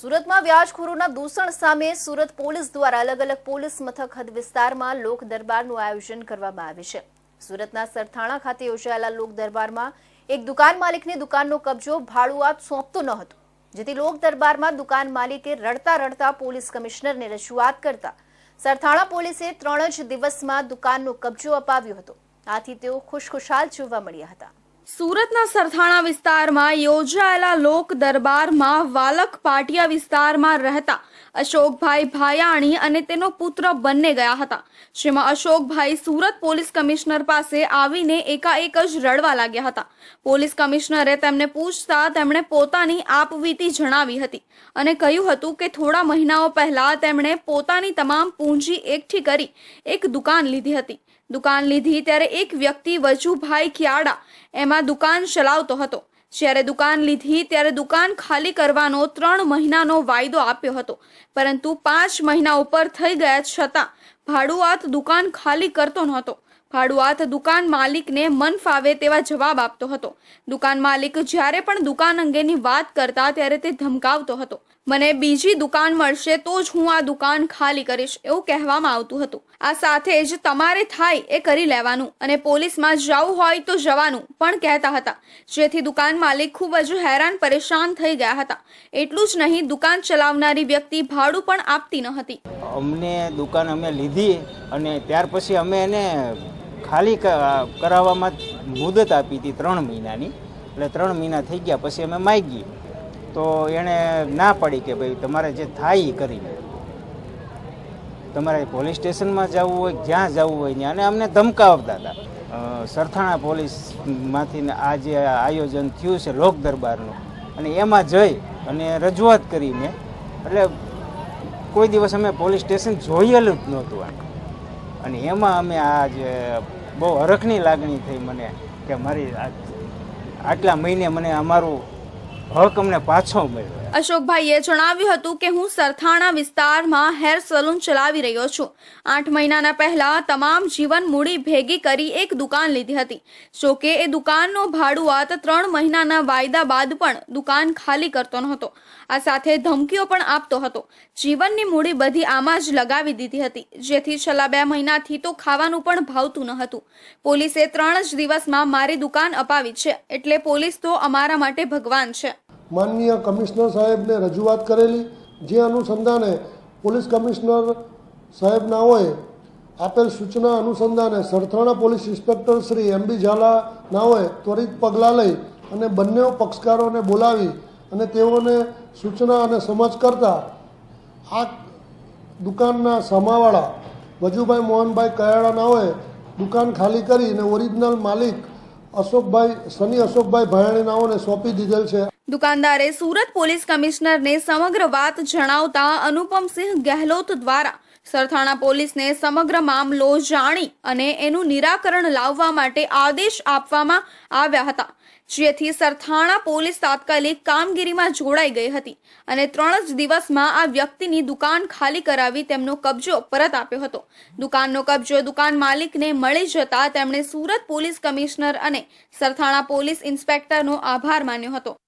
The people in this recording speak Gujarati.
સુરતમાં વ્યાજખોરોના દૂષણ સામે સુરત પોલીસ દ્વારા અલગ અલગ પોલીસ મથક હદ વિસ્તારમાં લોક દરબારનું આયોજન કરવામાં આવ્યું છે. સુરતના સરથાણા ખાતે યોજાયેલા લોક દરબારમાં એક દુકાન માલિકને દુકાનનો કબજો ભાડુઆત સોંપતો ન હતો, જેથી લોક દરબારમાં દુકાન માલિકે રડતા રડતા પોલીસ કમિશનરને રજૂઆત કરતા સરથાણા પોલીસે ત્રણ જ દિવસમાં દુકાનનો કબજો અપાવ્યો હતો. આથી તેઓ ખુશખુશાલ જોવા મળ્યા હતા. સુરતના સરથાણા વિસ્તારમાં યોજાયેલા લોક દરબારમાં વાલક પાટિયા વિસ્તારમાં રહેતા અશોકભાઈ ભાયાણી અને તેનો પુત્ર બંને ગયા હતા, જેમાં અશોકભાઈ સુરત પોલીસ કમિશનર પાસે આવીને એકાએક જ રડવા લાગ્યા હતા. પોલીસ કમિશનરે તેમને પૂછતા તેમણે પોતાની આપવીતી જણાવી હતી અને કહ્યું હતું કે થોડા મહિનાઓ પહેલા તેમણે પોતાની તમામ પૂંજી એકઠી કરી એક દુકાન લીધી હતી. દુકાન લીધી ત્યારે એક વ્યક્તિ વજુભાઈ ખ્યાડા એમાં દુકાન ચલાવતો હતો. જ્યારે દુકાન લીધી, ત્યારે દુકાન ખાલી કરવાનો ત્રણ મહિનાનો વાયદો આપ્યો હતો. પરંતુ પાંચ મહિના ઉપર થઈ ગયા છતાં ભાડુઆત દુકાન ખાલી કરતો નહોતો. ભાડુઆત દુકાન માલિકને મન ફાવે તેવા જવાબ આપતો હતો. દુકાન માલિક જ્યારે પણ દુકાન અંગેની વાત કરતા ત્યારે તે ધમકાવતો હતો. મને બીજી દુકાન મળશે તો જ હું આ દુકાન ખાલી કરીશ, એવું કહેવામાં આવતું હતું. આ સાથે જ તમારે થાય એ કરી લેવાનું અને પોલીસમાં જવું હોય તો જવાનું પણ કહેતા હતા. જેથી દુકાન માલિક ખૂબ જ હેરાન પરેશાન થઈ ગયા હતા. એટલું જ નહીં, દુકાન ચલાવનારી વ્યક્તિ ભાડું પણ આપતી ન હતી. અમને દુકાન અમે લીધી અને ત્યાર પછી અમે એને ખાલી કરાવવામાં મુદત આપી હતી ત્રણ મહિનાની. એટલે ત્રણ મહિના થઈ ગયા, પછી અમે માગી તો એણે ના પાડી કે ભાઈ તમારે જે થાય એ કરી તમારે પોલીસ સ્ટેશનમાં જવું હોય, જ્યાં જવું હોય, ત્યાં. અને અમને ધમકાવતા હતા. સરથાણા પોલીસમાંથી આ જે આયોજન થયું છે લોક દરબારનું, અને એમાં જઈ અને રજૂઆત કરીને, એટલે કોઈ દિવસ અમે પોલીસ સ્ટેશન જોયેલું જ નહોતું અને એમાં અમે આ જે બહુ હરખની લાગણી થઈ મને કે મારી આટલા મહિને મને અમારું હક અમને પાછો મળ્યો. અશોકભાઈએ જણાવ્યું હતું કે હું સરથાણા વિસ્તારમાં હેર સલૂન ચલાવી રહ્યો છું. આઠ મહિનાના પહેલા તમામ જીવન મૂડી ભેગી કરી એક દુકાન લીધી હતી. જોકે એ દુકાનનો ભાડુઆત ત્રણ મહિનાના વાયદા બાદ પણ દુકાન ખાલી કરતો નહોતો. આ સાથે ધમકીઓ પણ આપતો હતો. જીવનની મૂડી બધી આમાં જ લગાવી દીધી હતી. જેથી છેલ્લા બે મહિનાથી તો ખાવાનું પણ ભાવતું ન હતું. પોલીસે ત્રણ જ દિવસમાં મારી દુકાન અપાવી છે. એટલે પોલીસ તો અમારા માટે ભગવાન છે. માનનીય કમિશનર સાહેબને રજૂઆત કરેલી. જે અનુસંધાને પોલીસ કમિશનર સાહેબના હોય આપેલ સૂચના અનુસંધાને Sarthana police inspector Shri M B નાઓએ ત્વરિત પગલાં લઈ અને બંને પક્ષકારોને બોલાવી અને તેઓને સૂચના અને સમજ કરતા આ દુકાનના સામાવાળા વજુભાઈ મોહનભાઈ કયાળા હોય દુકાન ખાલી કરી અને ઓરિજિનલ માલિક અશોકભાઈ, સની અશોકભાઈ ભાયાણી નાઓને સોંપી દીધેલ છે. દુકાનદારે સુરત પોલીસ કમિશનરને સમગ્ર વાત જણાવતા અનુપમસિંહ ગેહલોત દ્વારા સરથાણા પોલીસને સમગ્ર મામલો જાણી અને એનું નિરાકરણ લાવવા માટે આદેશ આપવામાં આવ્યા હતા, જેથી સરથાણા પોલીસ તાત્કાલિક કામગીરીમાં જોડાઈ ગઈ હતી અને ત્રણ જ દિવસમાં આ વ્યક્તિની દુકાન ખાલી કરાવી તેમનો કબજો પરત આપ્યો હતો. દુકાનનો કબજો દુકાન માલિકને મળી જતા તેમણે સુરત પોલીસ કમિશનર અને સરથાણા પોલીસ ઇન્સ્પેક્ટરનો આભાર માન્યો હતો.